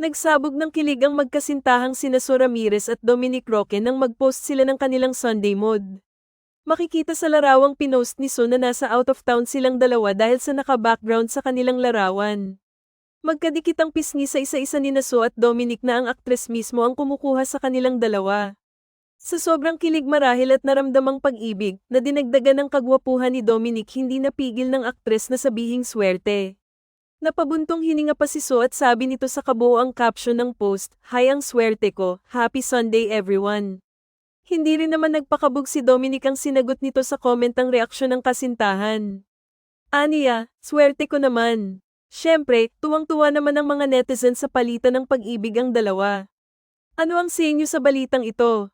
Nagsabog ng kilig ang magkasintahang sina So Ramirez at Dominic Roque nang mag-post sila ng kanilang Sunday mode. Makikita sa larawang pinost ni So na nasa out of town silang dalawa dahil sa naka-background sa kanilang larawan. Magkadikit ang pisngi sa isa-isa ni So at Dominic na ang aktres mismo ang kumukuha sa kanilang dalawa. Sa sobrang kilig marahil at naramdamang pag-ibig na dinagdagan ng kagwapuhan ni Dominic hindi napigil ng aktres na sabihing swerte. Napabuntong hininga pa si So at sabi nito sa kabuoang caption ng post, Hi ang swerte ko, Happy Sunday everyone. Hindi rin naman nagpakabog si Dominic ang sinagot nito sa comment ang reaksyon ng kasintahan. Aniya, swerte ko naman. Siyempre, tuwang-tuwa naman ang mga netizen sa palitan ng pag-ibig ang dalawa. Ano ang sa inyo sa balitang ito?